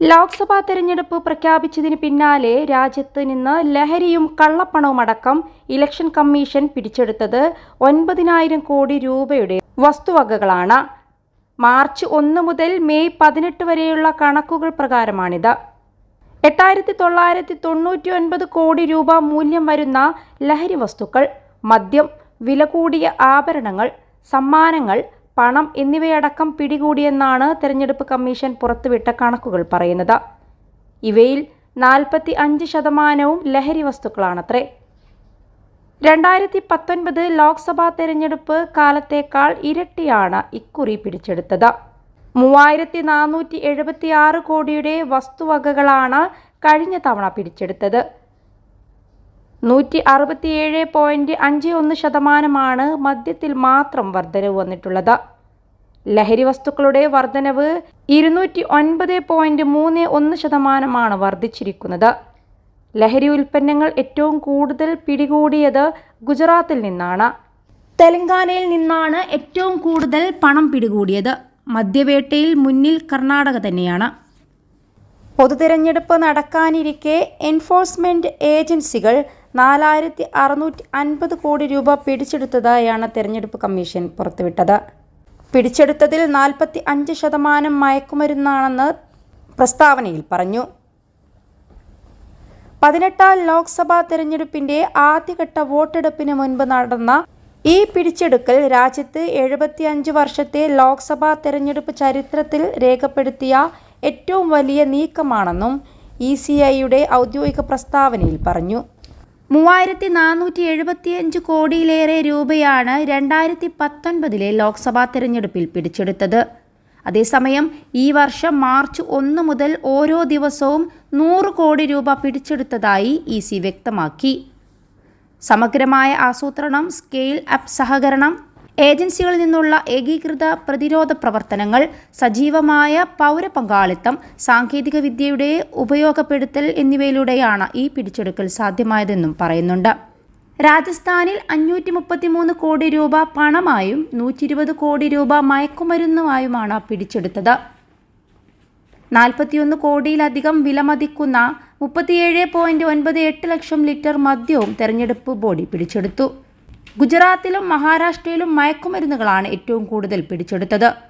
ലോക്സഭാ തെരഞ്ഞെടുപ്പ് പ്രഖ്യാപിച്ചതിന് പിന്നാലെ രാജ്യത്ത് നിന്ന് ലഹരിയും കള്ളപ്പണവും അടക്കം ഇലക്ഷൻ കമ്മീഷൻ പിടിച്ചെടുത്തത് ഒൻപതിനായിരം കോടി രൂപയുടെ വസ്തുവകകളാണ്. മാർച്ച് ഒന്ന് മുതൽ മെയ് പതിനെട്ട് വരെയുള്ള കണക്കുകൾ പ്രകാരമാണിത്. എട്ടായിരത്തി തൊള്ളായിരത്തി തൊണ്ണൂറ്റി ഒൻപത് കോടി രൂപ മൂല്യം വരുന്ന ലഹരി വസ്തുക്കൾ മദ്യം വില കൂടിയ ആഭരണങ്ങൾ സമ്മാനങ്ങൾ പണം എന്നിവയടക്കം പിടികൂടിയെന്നാണ് തെരഞ്ഞെടുപ്പ് കമ്മീഷൻ പുറത്തുവിട്ട കണക്കുകൾ പറയുന്നത്. ഇവയിൽ നാൽപ്പത്തി അഞ്ച് ശതമാനവും ലഹരി വസ്തുക്കളാണത്രേ. രണ്ടായിരത്തി പത്തൊൻപത് ലോക്സഭാ തെരഞ്ഞെടുപ്പ് കാലത്തേക്കാൾ ഇരട്ടിയാണ് ഇക്കുറി പിടിച്ചെടുത്തത്. മൂവായിരത്തി നാനൂറ്റി എഴുപത്തി ആറ് കോടിയുടെ വസ്തുവകകളാണ് കഴിഞ്ഞ തവണ പിടിച്ചെടുത്തത്. നൂറ്റി അറുപത്തിയേഴ് പോയിന്റ് അഞ്ച് ഒന്ന് ശതമാനമാണ് മദ്യത്തിൽ മാത്രം വർധനവ് വന്നിട്ടുള്ളത്. ലഹരി വസ്തുക്കളുടെ വർധനവ് ഇരുന്നൂറ്റി ഒൻപത് പോയിന്റ് മൂന്ന് ഒന്ന് ശതമാനമാണ് വർദ്ധിച്ചിരിക്കുന്നത്. ലഹരി ഉൽപ്പന്നങ്ങൾ ഏറ്റവും കൂടുതൽ പിടികൂടിയത് ഗുജറാത്തിൽ നിന്നാണ്. തെലങ്കാനയിൽ നിന്നാണ് ഏറ്റവും കൂടുതൽ പണം പിടികൂടിയത്. മദ്യവേട്ടയിൽ മുന്നിൽ കർണാടക തന്നെയാണ്. പൊതുതിരഞ്ഞെടുപ്പ് നടക്കാനിരിക്കെ എൻഫോഴ്സ്മെന്റ് ഏജൻസികൾ നാലായിരത്തി അറുന്നൂറ്റി അൻപത് കോടി രൂപ പിടിച്ചെടുത്തതായാണ് തെരഞ്ഞെടുപ്പ് കമ്മീഷൻ പുറത്തുവിട്ടത്. പിടിച്ചെടുത്തതിൽ നാൽപ്പത്തി അഞ്ച് ശതമാനം മയക്കുമരുന്നാണെന്ന് പ്രസ്താവനയിൽ പറഞ്ഞു. പതിനെട്ടാം ലോക്സഭാ തെരഞ്ഞെടുപ്പിന്റെ ആദ്യഘട്ട വോട്ടെടുപ്പിന് മുൻപ് നടന്ന ഈ പിടിച്ചെടുക്കൽ രാജ്യത്ത് എഴുപത്തിയഞ്ച് വർഷത്തെ ലോക്സഭാ തെരഞ്ഞെടുപ്പ് ചരിത്രത്തിൽ രേഖപ്പെടുത്തിയ ഏറ്റവും വലിയ നീക്കമാണെന്നും ഇ സി ഐയുടെ ഔദ്യോഗിക പ്രസ്താവനയിൽ പറഞ്ഞു. മൂവായിരത്തി നാനൂറ്റി എഴുപത്തിയഞ്ച് കോടിയിലേറെ രൂപയാണ് രണ്ടായിരത്തി പത്തൊൻപതിലെ ലോക്സഭാ തെരഞ്ഞെടുപ്പിൽ പിടിച്ചെടുത്തത്. അതേസമയം ഈ വർഷം മാർച്ച് ഒന്ന് മുതൽ ഓരോ ദിവസവും നൂറ് കോടി രൂപ പിടിച്ചെടുത്തതായി ഇ സി വ്യക്തമാക്കി. സമഗ്രമായ ആസൂത്രണം സ്കെയിൽ അപ്പ് സഹകരണം ഏജൻസികളിൽ നിന്നുള്ള ഏകീകൃത പ്രതിരോധ പ്രവർത്തനങ്ങൾ സജീവമായ പൗരപങ്കാളിത്തം സാങ്കേതിക വിദ്യയുടെ ഉപയോഗപ്പെടുത്തൽ എന്നിവയിലൂടെയാണ് ഈ പിടിച്ചെടുക്കൽ സാധ്യമായതെന്നും പറയുന്നുണ്ട്. രാജസ്ഥാനിൽ അഞ്ഞൂറ്റി മുപ്പത്തിമൂന്ന് കോടി രൂപ പണമായും നൂറ്റി ഇരുപത് കോടി രൂപ മയക്കുമരുന്നുമായുമാണ് പിടിച്ചെടുത്തത്. നാൽപ്പത്തിയൊന്ന് കോടിയിലധികം വിലമതിക്കുന്ന മുപ്പത്തിയേഴ് പോയിന്റ് ഒൻപത് എട്ട് ലക്ഷം ലിറ്റർ മദ്യവും തെരഞ്ഞെടുപ്പ് ബോഡി പിടിച്ചെടുത്തു. ഗുജറാത്തിലും മഹാരാഷ്ട്രയിലും മയക്കുമരുന്നുകളാണ് ഏറ്റവും കൂടുതൽ പിടിച്ചെടുത്തത്.